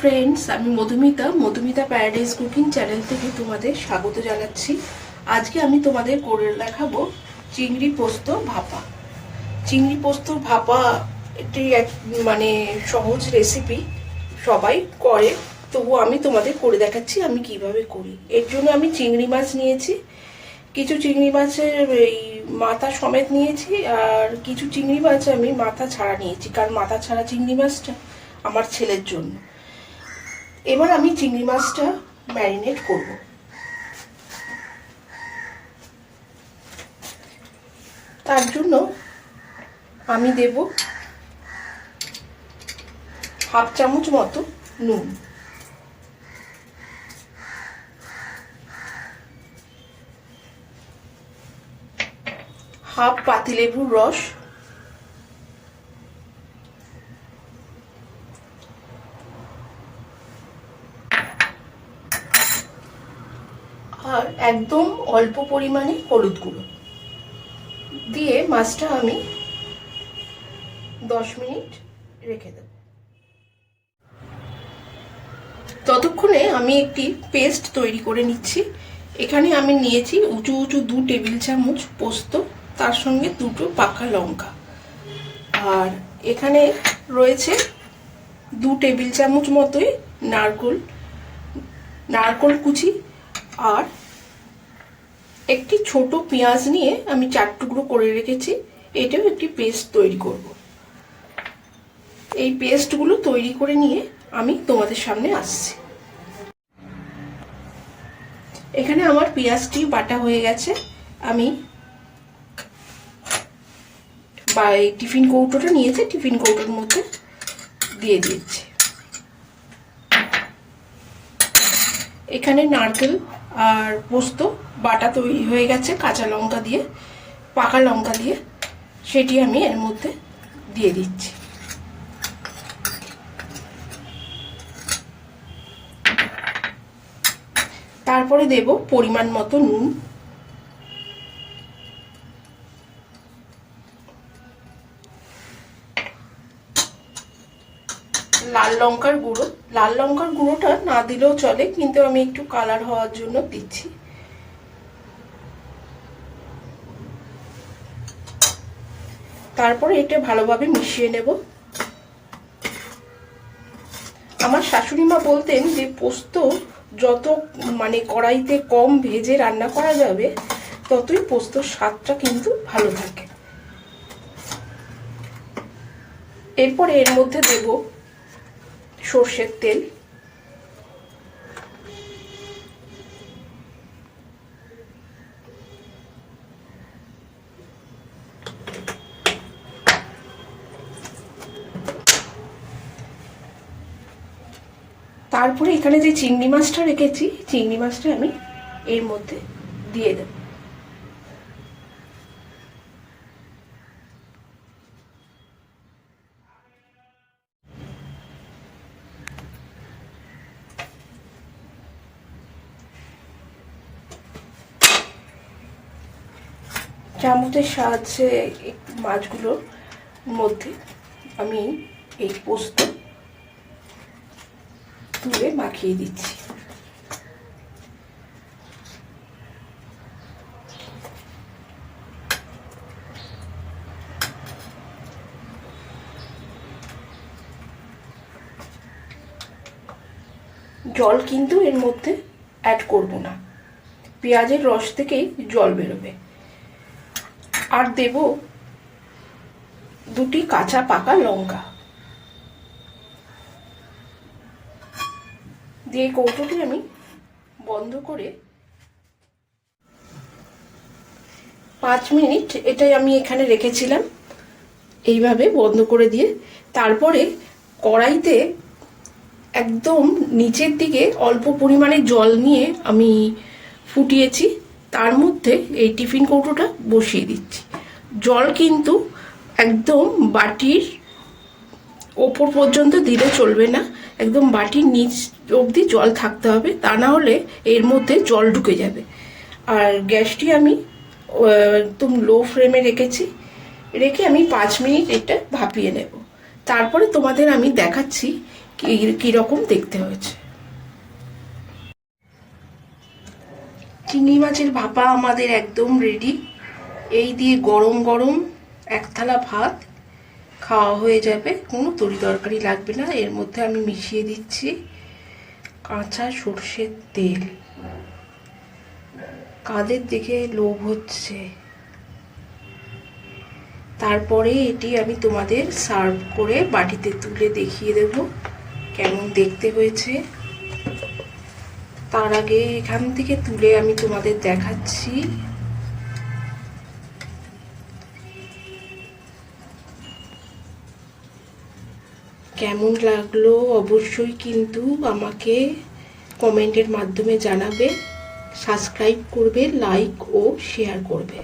Friends আমি Madhumita Madhumita paradise cooking channel থেকে তোমাদের স্বাগত জানাচ্ছি। আজকে আমি তোমাদের করে দেখাবো চিংড়ি পোস্ত ভাপা। চিংড়ি পোস্ত ভাপা এটি এক মানে সহজ রেসিপি সবাই করে। তবু আমি তোমাদের করে দেখাচ্ছি, আমি কীভাবে করি। এর জন্য আমি চিংড়ি মাছ নিয়েছি, কিছু চিংড়ি মাছের এই মাথা সমেত নিয়েছি, আর কিছু চিংড়ি মাছ আমি মাথা ছাড়া নিয়েছি, কারণ মাথা ছাড়া চিংড়ি মাছটা আমার ছেলের জন্য। এবার আমি চিংড়ি মাছটা ম্যারিনেট করব। তার জন্য আমি দেব হাফ চামচ মতো নুন। হাফ পাতিলেবুর রস আর একদম অল্প পরিমাণে হলুদ গুঁড়ো। দিয়ে মাছটা আমি দশ মিনিট রেখে দেব। ততক্ষণে আমি একটি পেস্ট তৈরি করে নিচ্ছি। এখানে আমি নিয়েছি উঁচু উঁচু দু টেবিল চামচ পোস্ত, তার সঙ্গে দুটো পাকা লঙ্কা। আর এখানে রয়েছে দু টেবিল চামচ মতোই নারকোল নারকোল কুচি আর একটি ছোট পেঁয়াজ নিয়ে আমি চার টুকরো করে রেখেছি, এটাও একটি পেস্ট তৈরি করব। এই পেস্টগুলো তৈরি করে নিয়ে আমি তোমাদের সামনে আসছি। এখানে আমার পেঁয়াজটি বাটা হয়ে গেছে। আমি বা এই টিফিন কৌটোটা নিয়েছে, টিফিন কৌটোর মধ্যে দিয়ে দিয়েছি। এখানে নারকেল আর পোস্ত, বাটা তৈরি হয়ে গেছে, কাঁচা লঙ্কা দিয়ে, পাকা লঙ্কা দিয়ে, সেটি আমি এর মধ্যে দিয়ে দিচ্ছি। তারপরে দেব পরিমাণ মতো নুন। লাল লঙ্কার গুঁড়ো। লাল লঙ্কার গুঁড়োটা না দিলেও চলে, কিন্তু আমি একটু কালার হওয়ার জন্য দিচ্ছি। তারপরে এটা ভালোভাবে মিশিয়ে নেব। আমার শাশুড়ি মা বলতেন যে, পোস্ত যত মানে কড়াইতে কম ভেজে রান্না করা যাবে, ততই পোস্তর স্বাদটা কিন্তু ভালো থাকে। এরপরে এর মধ্যে দেব সর্ষের তেল। তারপরে এখানে যে চিংড়ি মাছটা রেখেছি, চিংড়ি মাছটা আমি এর মধ্যে দিয়ে দেব। চামচের সাহায্যে মাছগুলোর মধ্যে আমি এই পোস্ত তুলে মাখিয়ে দিচ্ছি। জল কিন্তু এর মধ্যে অ্যাড করব না। পেঁয়াজের রস থেকেই জল বেরোবে। আর দেব দুটি কাঁচা পাকা লঙ্কা। দিয়ে কৌটোটি আমি বন্ধ করে পাঁচ মিনিট এটাই আমি এখানে রেখেছিলাম। এইভাবে বন্ধ করে দিয়ে তারপরে কড়াইতে একদম নিচের দিকে অল্প পরিমাণে জল নিয়ে আমি ফুটিয়েছি। তার মধ্যে এই টিফিন কৌটোটা বসিয়ে দিচ্ছি। জল কিন্তু একদম বাটির ওপর পর্যন্ত দিলে চলবে না। একদম বাটির নিচ অবধি জল থাকতে হবে, তা না হলে এর মধ্যে জল ঢুকে যাবে। আর গ্যাসটি আমি একদম লো ফ্লেমে রেখেছি। রেখে আমি পাঁচ মিনিট এটা ভাপিয়ে নেব। তারপরে তোমাদের আমি দেখাচ্ছি কি- কীরকম দেখতে হয়েছে। চিংড়ি মাছের ভাপা আমাদের একদম রেডি এই দিয়ে গরম গরম এক থালা ভাত খাওয়া হয়ে যাবে। কোনো তরি তরকারি লাগবে না। এর মধ্যে আমি মিশিয়ে দিচ্ছি কাঁচা সর্ষের তেল। কাদের দিকে লোভ হচ্ছে? তারপরে এটি আমি তোমাদের সার্ভ করে বাটিতে তুলে দেখিয়ে দেব। কেমন দেখতে হয়েছে? তার আগে এখান থেকে তুলে আমি তোমাদের দেখাচ্ছি। কেমন লাগল অবশ্যই কিন্তু আমাকে কমেন্টের মাধ্যমে জানাবে সাবস্ক্রাইব করবে লাইক ও শেয়ার করবে।